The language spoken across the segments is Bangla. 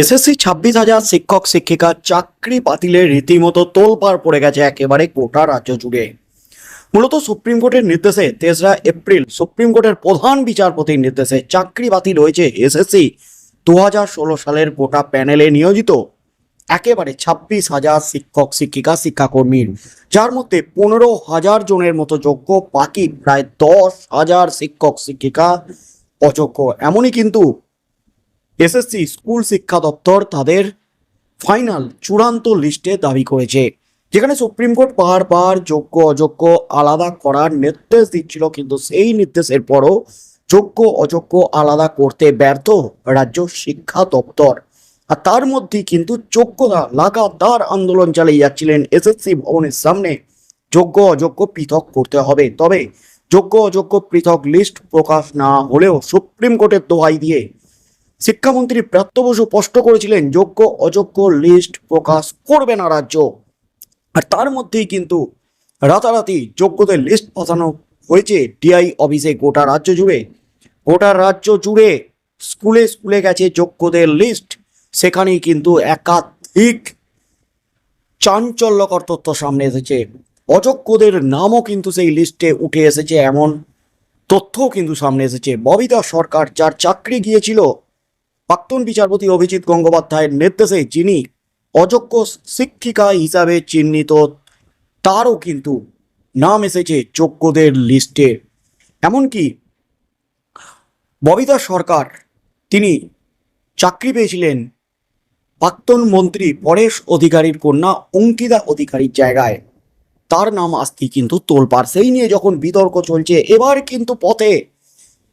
এসএসসি ছাব্বিশ হাজার শিক্ষক শিক্ষিকা চাকরি বাতিলের রীতিমতো তোলপাড় পড়ে গেছে একেবারে গোটা রাজ্য জুড়ে। মূলত সুপ্রিম কোর্টের নির্দেশে তেসরা এপ্রিল সুপ্রিম কোর্টের প্রধান বিচারপতির নির্দেশে চাকরি বাতিল হয়েছে এসএসসি দু হাজার ষোলো সালের গোটা প্যানেলে নিয়োজিত একেবারে ছাব্বিশ হাজার শিক্ষক শিক্ষিকা শিক্ষাকর্মীর। যার মধ্যে পনেরো হাজার জনের মতো যোগ্য, বাকি প্রায় দশ হাজার শিক্ষক শিক্ষিকা অযোগ্য। এমনই কিন্তু এসএসসি স্কুল শিক্ষা দপ্তর তাদের ফাইনাল চূড়ান্ত লিস্টে দাবি করেছে। যেখানে সুপ্রিম কোর্ট বারবার যোগ্য, অযোগ্য আলাদা করার নির্দেশ দিচ্ছিল, কিন্তু সেই নির্দেশের পরও যোগ্য, অযোগ্য আলাদা করতে ব্যর্থ রাজ্য শিক্ষা দপ্তর। আর তার মধ্যেই কিন্তু যোগ্যতা লাগাতার আন্দোলন চালিয়ে যাচ্ছিলেন এসএসসি ভবনের সামনে। যোগ্য, অযোগ্য পৃথক করতে হবে। তবে যোগ্য, অযোগ্য পৃথক লিস্ট প্রকাশ না হলেও সুপ্রিম কোর্টের দোহাই দিয়ে শিক্ষামন্ত্রী প্রাপ্ত বসু স্পষ্ট করেছিলেন, যোগ্য, অযোগ্য লিস্ট প্রকাশ করবে না রাজ্য। আর তার মধ্যেই কিন্তু রাতারাতি যোগ্যদের লিস্ট পাঠানো হয়েছে ডিআই অফিসে গোটা রাজ্য জুড়ে, গোটা রাজ্য জুড়ে স্কুলে স্কুলে গেছে যোগ্যদের লিস্ট সেখানেই কিন্তু একাধিক চাঞ্চল্যকর তথ্য সামনে এসেছে। অযোগ্যদের নামও কিন্তু সেই লিস্টে উঠে এসেছে, এমন তথ্যও কিন্তু সামনে এসেছে। ববিতা সরকার, যার চাকরি গিয়েছিল প্রাক্তন বিচারপতি অভিজিৎ গঙ্গোপাধ্যায়ের নির্দেশে যিনি অযোগ্য শিক্ষিকা হিসাবে চিহ্নিত, তারও কিন্তু নাম এসেছে যোগ্যদের লিস্টে। এমনকি ববিতা সরকার, তিনি চাকরি পেয়েছিলেন প্রাক্তন মন্ত্রী পরেশ অধিকারীর কন্যা অঙ্কিতা অধিকারীর জায়গায়। তার নাম আসতেই কিন্তু তোলপার সেই নিয়ে যখন বিতর্ক চলছে, এবার কিন্তু পথে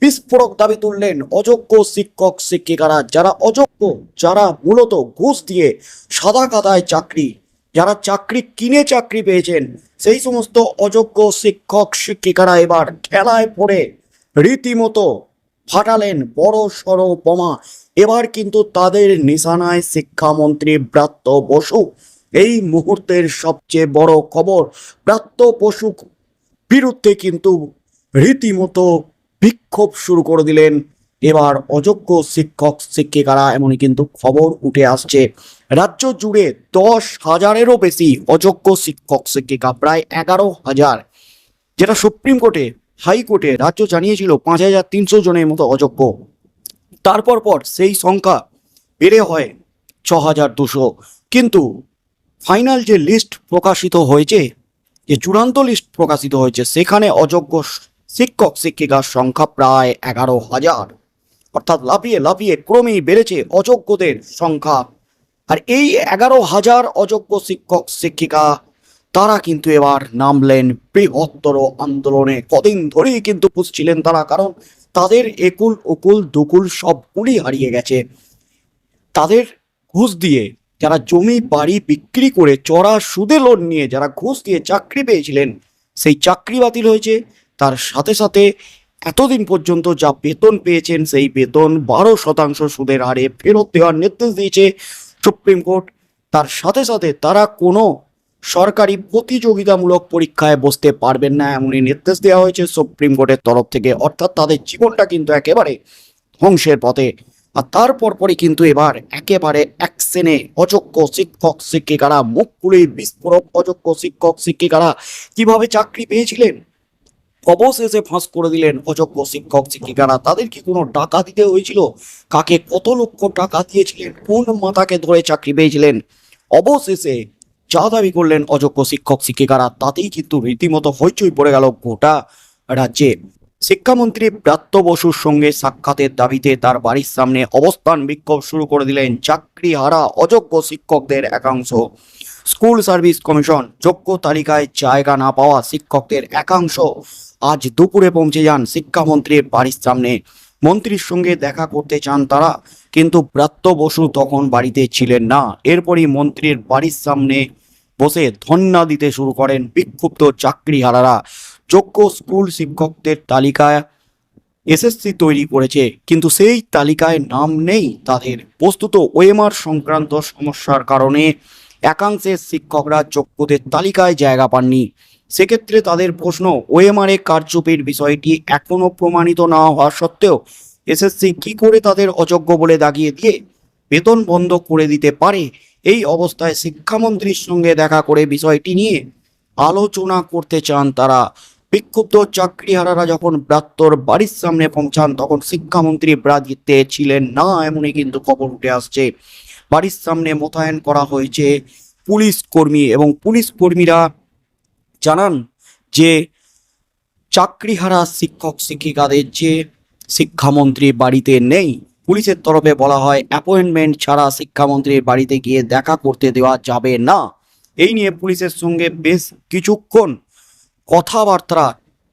বিস্ফোরক দাবি তুললেন অযোগ্য শিক্ষক, শিক্ষিকারা, যারা অযোগ্য, যারা মূলত ঘুষ দিয়ে সাদা কাদায় চাকরি, যারা চাকরি কিনে চাকরি পেয়েছেন, সেই সমস্ত অযোগ্য শিক্ষক, শিক্ষিকারা এবার খেলায় পড়ে। রীতিমতো ফাটালেন বড় সড়ো বোমা। এবার কিন্তু তাদের নিশানায় শিক্ষামন্ত্রী ব্রাত্য বসু। এই মুহূর্তের সবচেয়ে বড় খবর, ব্রাত্য বসু বিরুদ্ধে কিন্তু রীতিমতো বিক্ষোভ শুরু করে দিলেন। এবার অযোগ্য শিক্ষক, শিক্ষিকারা এমনই কিন্তু খবর উঠে আসছে। রাজ্য জুড়ে দশ হাজারেরও বেশি অযোগ্য শিক্ষক, শিক্ষিকা, প্রায় এগারো হাজার। যেটা সুপ্রিম কোর্টে, হাইকোর্টে রাজ্য জানিয়েছিল, পাঁচ হাজার তিনশো জনের মতো অযোগ্য। তারপর পর সেই সংখ্যা বেড়ে হয় ছ হাজার দুশো। কিন্তু ফাইনাল যে লিস্ট প্রকাশিত হয়েছে, যে চূড়ান্ত লিস্ট প্রকাশিত হয়েছে, সেখানে অযোগ্য শিক্ষক শিক্ষিকার সংখ্যা প্রায় এগারো হাজার। অর্থাৎ লাফিয়ে লাফিয়ে ক্রমেই বেড়েছে অযোগ্যদের সংখ্যা। আর এই এগারো হাজার অযোগ্য শিক্ষক শিক্ষিকা, তারা কিন্তু এবার নামলেন বৃহত্তর আন্দোলনে। কদিন ধরেই কিন্তু পুষছিলেন তারা, কারণ তাদের একুল, উকুল, দুকুল সবগুলি হারিয়ে গেছে। তাদের ঘুষ দিয়ে যারা জমি, বাড়ি বিক্রি করে চড়া সুদে লোন নিয়ে যারা ঘুষ দিয়ে চাকরি পেয়েছিলেন, সেই চাকরি বাতিল হয়েছে। তার সাথে সাথে এতদিন পর্যন্ত যা বেতন পেয়েছেন, সেই বেতন বারো শতাংশ সুদের হারে ফেরত দেওয়ার নির্দেশ দিয়েছে সুপ্রিম কোর্ট। তার সাথে সাথে তারা কোনো সরকারি প্রতিযোগিতামূলক পরীক্ষায় বসতে পারবেন না এমনই নির্দেশ দেওয়া হয়েছে সুপ্রিম কোর্টের তরফ থেকে। অর্থাৎ তাদের জীবনটা কিন্তু একেবারে ধ্বংসের পথে। আর তারপর পরই কিন্তু এবার একেবারে অ্যাকশনে অযোগ্য শিক্ষক, শিক্ষিকারা মুখ খুলে বিস্ফোরক। অযোগ্য শিক্ষক, শিক্ষিকারা কীভাবে চাকরি পেয়েছিলেন? অবশেষে ফাঁস করে দিলেন অযোগ্য শিক্ষক, শিক্ষিকারা। তাদের কি কোনো টাকা দিতে হয়েছিল? কাকে কত লক্ষ টাকা দিয়েছিলেন? কোন মাতাকে ধরে চাকরি পেয়েছিলেন? অবশেষে যা দাবি করলেন অযোগ্য শিক্ষক, শিক্ষিকারা, তাতেই কিন্তু রীতিমতো হইচই পড়ে গেল গোটা রাজ্যে। শিক্ষামন্ত্রী ব্রাত্য বসুর সঙ্গে সাক্ষাতের দাবিতে তার বাড়ির সামনে অবস্থান বিক্ষোভ শুরু করে দিলেন চাকরি হারা অযোগ্য শিক্ষকদের একাংশ। স্কুল সার্ভিস কমিশন যোগ্য তালিকায় জায়গা না পাওয়া শিক্ষকদের একাংশ আজ দুপুরে পৌঁছে যান শিক্ষামন্ত্রীর বাড়ির সামনে। মন্ত্রীর সঙ্গে দেখা করতে চান তারা, কিন্তু ব্রাত্য বসু তখন বাড়িতে ছিলেন না। এরপরই মন্ত্রীর বাড়ির সামনে বসে ধন্যা দিতে শুরু করেন বিক্ষুব্ধ চাকরিহারারা। যোগ্য স্কুল শিক্ষকদের তালিকায় এসএসসি তৈরি করেছে, কিন্তু সেই তালিকায় নাম নেই তাদের। বস্তুত ওএমআর সংক্রান্ত সমস্যার কারণে একাংশের শিক্ষকরা যোগ্যদের তালিকায় জায়গা পাননি। সেক্ষেত্রে তাদের প্রশ্ন ওএমআরে কারচুপির বিষয়টি এখনও প্রমাণিত না হওয়া সত্ত্বেও এসএসসি কি করে তাদের অযোগ্য বলে দাগিয়ে দিয়ে বেতন বন্ধ করে দিতে পারে? এই অবস্থায় শিক্ষামন্ত্রীর সঙ্গে দেখা করে বিষয়টি নিয়ে আলোচনা করতে চান তারা। বিক্ষুব্ধ চাকরিহারারা যখন ব্রাত্যর বাড়ির সামনে পৌঁছান, তখন শিক্ষামন্ত্রী ব্রাজিতে ছিলেন না এমনই কিন্তু খবর উঠে আসছে। বাড়ির সামনে মোতায়েন করা হয়েছে পুলিশ কর্মী এবং পুলিশ কর্মীরা জানান যে চাকরিহারা শিক্ষক শিক্ষিকাদের যে শিক্ষামন্ত্রী বাড়িতে নেই, পুলিশের তরফে বলা হয় অ্যাপয়েন্টমেন্ট ছাড়া শিক্ষামন্ত্রীর বাড়িতে গিয়ে দেখা করতে দেওয়া যাবে না। এই নিয়ে পুলিশের সঙ্গে বেশ কিছুক্ষণ কথাবার্তা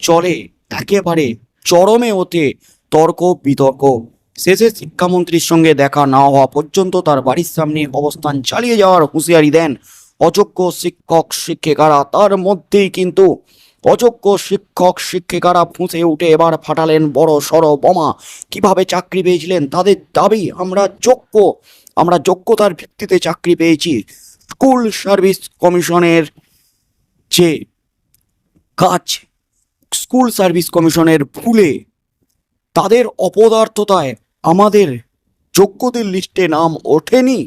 চলে। একেবারে চরমে ওতে তর্ক বিতর্ক। শেষে শিক্ষামন্ত্রীর সঙ্গে দেখা না হওয়া পর্যন্ত তার বাড়ির সামনে অবস্থান চালিয়ে যাওয়ার হুঁশিয়ারি দেন অযোগ্য শিক্ষক, শিক্ষিকারা তার মধ্যেই কিন্তু অযোগ্য শিক্ষক, শিক্ষিকারা ফুঁসে উঠে এবার ফাটালেন বড় সড় বোমা। কীভাবে চাকরি পেয়েছিলেন? তাদের দাবি, আমরা যোগ্য, আমরা যোগ্যতার ভিত্তিতে চাকরি পেয়েছি। স্কুল সার্ভিস কমিশনের যে কাজ, স্কুল সার্ভিস কমিশনের ভুলে তাদের অপদার্থতায় আমাদের যোগ্যদের লিস্টে নাম ওঠেনি।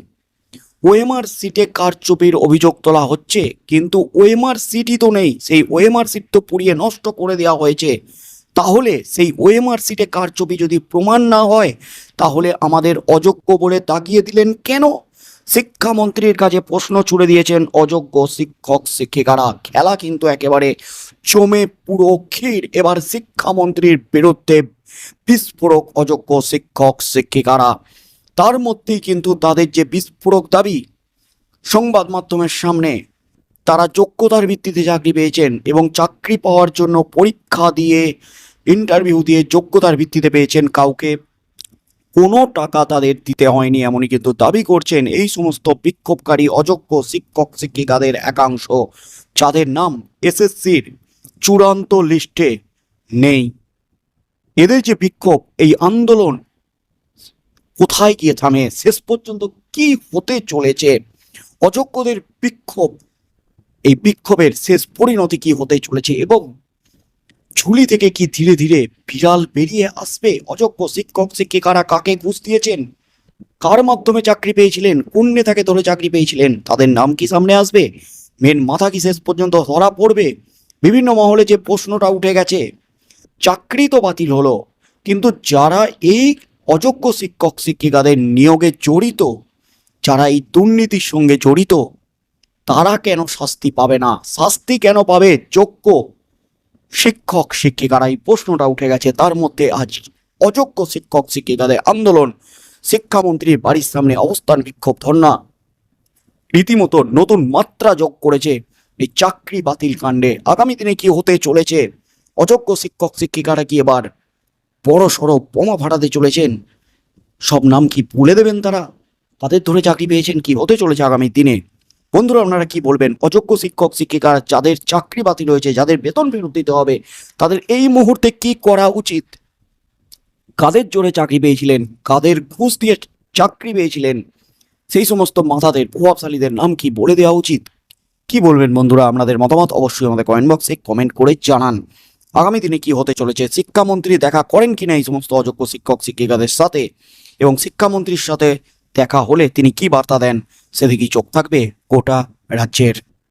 ওএমআর সিটে কারচুপির অভিযোগ তোলা হচ্ছে? কিন্তু ওএমআর সিটই তো নেই। সেই ওএমআর সিট তো পুড়িয়ে নষ্ট করে দেওয়া হয়েছে। তাহলে সেই ওএমআর সিটে কারচুপি যদি প্রমাণ না হয়, তাহলে আমাদের অযোগ্য বলে তাকিয়ে দিলেন কেন? শিক্ষামন্ত্রীর কাছে প্রশ্ন ছুড়ে দিয়েছেন অযোগ্য শিক্ষক, শিক্ষিকারা। খেলা কিন্তু একেবারে জমে পুরো ক্ষীর। এবার শিক্ষামন্ত্রীর বিরুদ্ধে বিস্ফোরক অযোগ্য শিক্ষক, শিক্ষিকারা। তার মধ্যেই কিন্তু তাদের যে বিস্ফোরক দাবি সংবাদ মাধ্যমের সামনে, তারা যোগ্যতার ভিত্তিতে চাকরি পেয়েছেন এবং চাকরি পাওয়ার জন্য পরীক্ষা দিয়ে ইন্টারভিউ দিয়ে যোগ্যতার ভিত্তিতে পেয়েছেন কাউকে। কোনো টাকা তাদের দিতে হয়নি এমনই কিন্তু দাবি করছেন এই সমস্ত বিক্ষোভকারী অযোগ্য শিক্ষক শিক্ষিকাদের একাংশ, যাদের নাম এসএসসির চূড়ান্ত লিস্টে নেই। এদের যে বিক্ষোভ, এই আন্দোলন কোথায় গিয়ে থামে? শেষ পর্যন্ত কি হতে চলেছে? অযোগ্যদের বিক্ষোভ। এই বিক্ষোভের শেষ পরিণতি কি হতে চলেছে এবং ঝুলি থেকে কি ধীরে ধীরে বিড়াল বেরিয়ে আসবে? অযোগ্য শিক্ষক, শিক্ষিকারা কাকে ঘুষ দিয়েছেন? কার মাধ্যমে চাকরি পেয়েছিলেন? কোন নেতাকে ধরে চাকরি পেয়েছিলেন? তাদের নাম কি সামনে আসবে? মেন মাথা কি শেষ পর্যন্ত ধরা পড়বে? বিভিন্ন মহলে যে প্রশ্নটা উঠে গেছে, চাকরি তো বাতিল হলো, কিন্তু যারা এই অযোগ্য শিক্ষক শিক্ষিকাদের নিয়োগে জড়িত, যারা এই দুর্নীতির সঙ্গে জড়িত, তারা কেন শাস্তি পাবে না? শাস্তি কেন পাবে? যোগ্য শিক্ষক শিক্ষিকারা এই প্রশ্নটা উঠে গেছে। তার মধ্যে আজ অযোগ্য শিক্ষক শিক্ষিকাদের আন্দোলন। শিক্ষামন্ত্রীর বাড়ির সামনে অবস্থান বিক্ষোভ ধর্ণা। রীতিমতো নতুন মাত্রা যোগ করেছে এই চাকরি বাতিল কাণ্ডে। আগামী দিনে কি হতে চলেছে? অযোগ্য শিক্ষক শিক্ষিকারা কি এবার বড় সড়ো বোমা ফাটাতে চলেছেন। সব নাম কি ভুলে দেবেন তারা? তাদের ধরে চাকরি পেয়েছেন কি? হতে চলেছে আগামী দিনে। বন্ধুরা, আপনারা কি বলবেন? অযোগ্য শিক্ষক শিক্ষিকা যাদের চাকরি বাতিল হয়েছে, যাদের বেতন ফেরত দিতে হবে, তাদের এই মুহূর্তে কি করা উচিত? কাদের জোরে চাকরি পেয়েছিলেন? কাদের ঘুষ দিয়ে চাকরি পেয়েছিলেন? সেই সমস্ত মাথাদের, প্রভাবশালীদের নাম কি বলে দেওয়া উচিত? কি বলবেন বন্ধুরা? আপনাদের মতামত অবশ্যই আমাদের কমেন্ট বক্সে কমেন্ট করে জানান। আগামী দিনে কি হতে চলেছে? শিক্ষামন্ত্রী দেখা করেন কিনা এই সমস্ত অযোগ্য শিক্ষক, শিক্ষিকাদের সাথে? এবং শিক্ষামন্ত্রীর সাথে দেখা হলে তিনি কি বার্তা দেন? সেদিকেই চোখ থাকবে? গোটা রাজ্যের